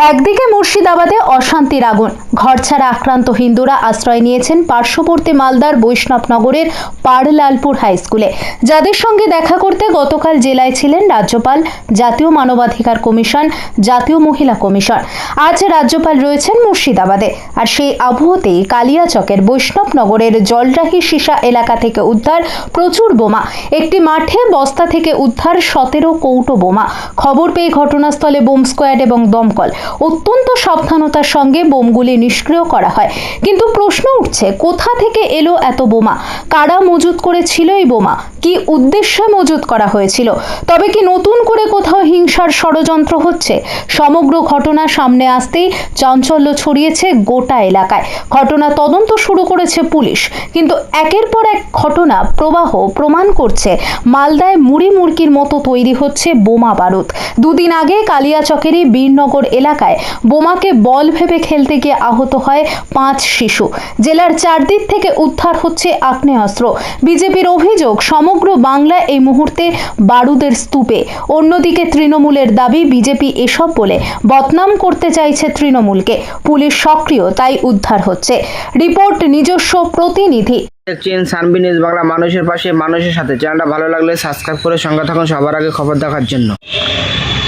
একদিকে মুর্শিদাবাদে অশান্তির আগুন ঘরছাড়া আক্রান্ত হিন্দুরা আশ্রয় নিয়েছেন পার্শ্ববর্তী মালদার বৈষ্ণবনগরের পাড়লালপুর হাই স্কুলে। যাদের সঙ্গে দেখা করতে গতকাল জেলায় ছিলেন রাজ্যপাল, জাতীয় মানবাধিকার কমিশন, জাতীয় মহিলা কমিশন। আজ রাজ্যপাল রয়েছেন মুর্শিদাবাদে। আর সেই আবহতেই কালিয়াচকের বৈষ্ণবনগরের জলরাহি সীসা এলাকা থেকে উদ্ধার প্রচুর বোমা। একটি মাঠে বস্তা থেকে উদ্ধার সতেরো কৌটো বোমা। খবর পেয়ে ঘটনাস্থলে বোম স্কোয়াড এবং দমকল। অত্যন্ত সাবধানতার সঙ্গে বোমগুলি নিষ্ক্রিয় করা হয়। কিন্তু প্রশ্ন উঠছে, কোথা থেকে এলো এত বোমা? কারা মজুত করেছিল এই বোমা? কি উদ্দেশ্যে মজুত করা হয়েছিল? তবে কি নতুন করে কোথাও হিংসার ষড়যন্ত্র হচ্ছে? সমগ্র ঘটনা সামনে আসতেই চাঞ্চল্য ছড়িয়েছে গোটা এলাকায়। ঘটনা তদন্ত শুরু করেছে পুলিশ। কিন্তু একের পর এক ঘটনা, প্রবাহ প্রমাণ করছে, মালদায় মুড়ি মুরকির মতো তৈরি হচ্ছে বোমা বারুদ। দুদিন আগে কালিয়াচকেরই বীরনগর এলাকায় বোমাকে বল ভেবে খেলতে গিয়ে আহত হয় পাঁচ শিশু। জেলার চারদিক থেকে উদ্ধার হচ্ছে আগ্নেয়াস্ত্র। বিজেপির অভিযোগ সমগ্র বাংলা এই মুহূর্তে বারুদের স্তূপে। অন্যদিকে তৃণমূলের দাবি বিজেপি এসব বলে বদনাম করতে চাইছে তৃণমূলকে। পুলিশ সক্রিয় তাই উদ্ধার হচ্ছে। রিপোর্ট নিজস্ব প্রতিনিধি। দেখছেন সানবি নিউজ বাংলা মানুষের পাশে মানুষের সাথে। চ্যানেলটা ভালো লাগলে সাবস্ক্রাইব করে সঙ্গে থাকুন সবার আগে খবর দেখার জন্য।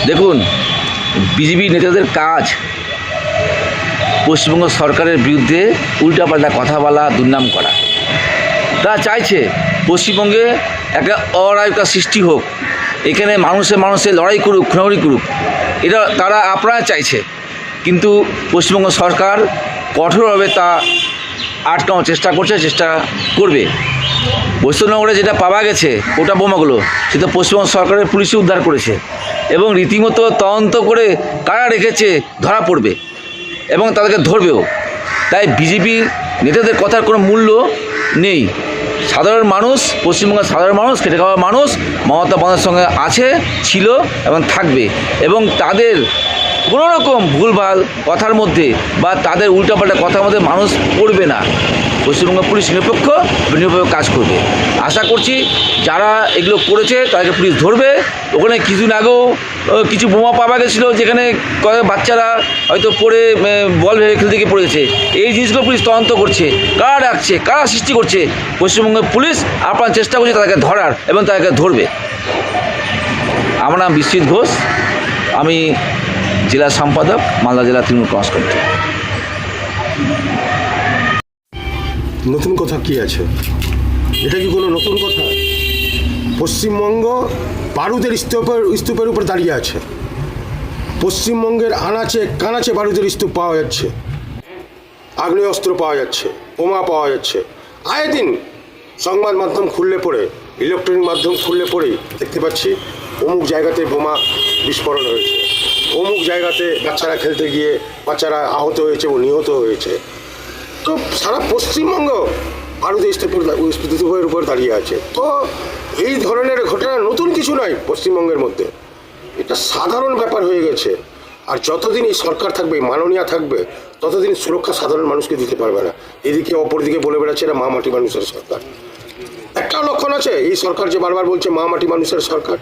দেখুন বিজেপি নেতাদের কাজ পশ্চিমবঙ্গ সরকারের বিরুদ্ধে উল্টাপাল্টা কথা বলা, দুর্নাম করা। তারা চাইছে পশ্চিমবঙ্গে একটা অরায়তা সৃষ্টি হোক। এখানে মানুষে মানুষে লড়াই করুক, খুনাখুনি করুক। এটা তারা আপনারা চাইছে। কিন্তু পশ্চিমবঙ্গ সরকার কঠোরভাবে তা আটকানোর চেষ্টা করছে, চেষ্টা করবে। বৈষ্ণবনগরে যেটা পাওয়া গেছে, ওটা বোমাগুলো সেটা পশ্চিমবঙ্গ সরকারের পুলিশই উদ্ধার করেছে। এবং রীতিমতো তদন্ত করে কারা রেখেছে, ধরা পড়বে। এবং তাদেরকে ধরবেও। তাই বিজেপি নেতাদের কথার কোনো মূল্য নেই। সাধারণ মানুষ, পশ্চিমবঙ্গের সাধারণ মানুষ, খেটে খাওয়া মানুষ, মমতা বন্দ্যোপাধ্যায়ের সঙ্গে আছে, ছিল এবং থাকবে। এবং তাদের কোনো রকম ভুলভাল কথার মধ্যে বা তাদের উল্টাপাল্টা কথার মধ্যে মানুষ পড়বে না। পশ্চিমবঙ্গ পুলিশ নিরপেক্ষ নিরপেক্ষ কাজ করবে। আশা করছি যারা এগুলো করেছে, তাদেরকে পুলিশ ধরবে। ওখানে কিছুদিন আগেও কিছু বোমা পাওয়া গেছিল যেখানে বাচ্চারা হয়তো পড়ে বল ভেবে খেলতে গিয়ে পড়েছে। এই জিনিসগুলো পুলিশ তদন্ত করছে। কারা ডাকছে কারা সৃষ্টি করছে? পশ্চিমবঙ্গের পুলিশ আপনার চেষ্টা করছে তাদেরকে ধরার এবং তাদেরকে ধরবে। আমার নাম বিশ্বজিৎ ঘোষ। আমি জেলা সম্পাদক, মালদা জেলা তৃণমূল কংগ্রেস কমিটি। নতুন কথা কি আছে? এটা কি কোনো নতুন কথা? পশ্চিমবঙ্গ বারুদের স্তূপের স্তূপের উপর দাঁড়িয়ে আছে। পশ্চিমবঙ্গের আনাচে, কানাচে বারুদের স্তূপ পাওয়া যাচ্ছে। আগ্নেয়াস্ত্র পাওয়া যাচ্ছে, বোমা পাওয়া যাচ্ছে। আয়ে দিন, সংবাদ মাধ্যম খুললে পড়ে, ইলেকট্রনিক মাধ্যম খুললে পড়েই দেখতে পাচ্ছি অমুক জায়গাতে বোমা বিস্ফোরণ হয়েছে। অমুক জায়গাতে বাচ্চারা খেলতে গিয়ে বাচ্চারা আহত হয়েছে ও নিহত হয়েছে। তো সারা পশ্চিমবঙ্গ ভারত স্তূপের উপর দাঁড়িয়ে আছে। তো এই ধরনের ঘটনা নয়, পশ্চিমবঙ্গের মধ্যে। এটা সাধারণ ব্যাপার হয়ে গেছে। আর যতদিন এই সরকার থাকবে মাননীয়া থাকবে, ততদিন সুরক্ষা সাধারণ মানুষকে দিতে পারবে না। এদিকে অপরদিকে বলে বেড়াচ্ছে এটা মা মাটি মানুষের সরকার। একটা লক্ষণ আছে, এই সরকার যে বারবার বলছে মা মাটি মানুষের সরকার।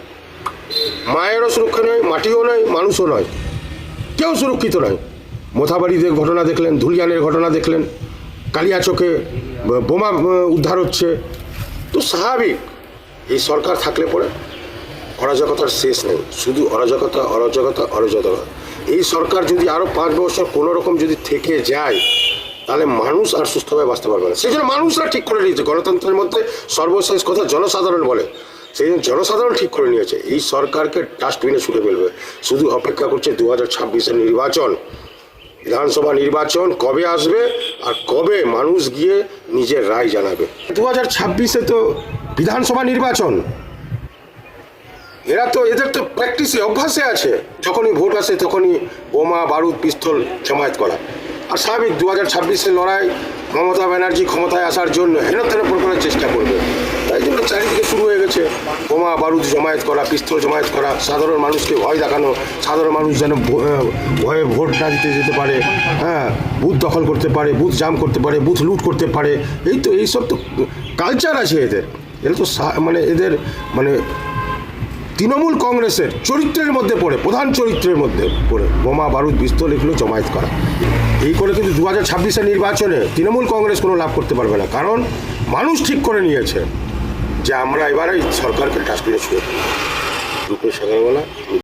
মায়েরও সুরক্ষা নয়, মাটিও নয়, মানুষও নয়। কেউ সুরক্ষিত নয়। মোথাবাড়িদের ঘটনা দেখলেন, ধুলিয়ানের ঘটনা দেখলেন। কালিয়াচকে বোমা, উদ্ধার হচ্ছে। তো স্বাভাবিক, এই সরকার থাকলে পরে অরাজকতার শেষ নেই। শুধু অরাজকতা অরাজকতা অরাজকতা। এই সরকার যদি আরও পাঁচ বছর কোনো রকম যদি থেকে যায়, তাহলে মানুষ আর সুস্থভাবে বাঁচতে পারবে না। সেই জন্য মানুষরা ঠিক করে নিয়েছে। গণতন্ত্রের মধ্যে সর্বশেষ কথা জনসাধারণ বলে। সেই জন্য জনসাধারণ ঠিক করে নিয়েছে। এই সরকারকে ডাস্টবিনে ছুটে ফেলবে। শুধু অপেক্ষা করছে দু হাজার ছাব্বিশের নির্বাচন। বিধানসভা নির্বাচন কবে আসবে আর কবে মানুষ গিয়ে নিজের রায় জানাবে? দু হাজার ছাব্বিশে তো বিধানসভা নির্বাচন। এরা তো, এদের তো প্র্যাকটিসে অভ্যাসে আছে। যখনই ভোট আসে, তখনই বোমা, বারুদ, পিস্তল জমায়েত করা। আর স্বাভাবিক দু হাজার ছাব্বিশের লড়াই মমতা ব্যানার্জি ক্ষমতায় আসার জন্য হেনতেন করার চেষ্টা করবে। তাই জন্য চারিদিকে শুরু হয়ে গেছে বোমা, বারুদ জমায়েত করা, পিস্তল জমায়েত করা। সাধারণ মানুষকে ভয় দেখানো, সাধারণ মানুষ যেন ভয়ে ভোট না দিতে যেতে পারে হ্যাঁ বুথ দখল করতে পারে, বুথ জাম করতে পারে, বুথ লুট করতে পারে। এই তো, এইসব তো কালচার আছে এদের। এরা তো মানে এদের মানে তৃণমূল কংগ্রেসের চরিত্রের মধ্যে পড়ে, প্রধান চরিত্রের মধ্যে পড়ে। বোমা, বারুদ, পিস্তল এগুলো জমায়েত করা। এই করে কিন্তু দু হাজার ছাব্বিশের নির্বাচনে তৃণমূল কংগ্রেস কোনো লাভ করতে পারবে না। কারণ মানুষ ঠিক করে নিয়েছে যে আমরা এবারে সরকারকে ডাস্টবিনে ছুঁয়ে দুপুর সকালবেলা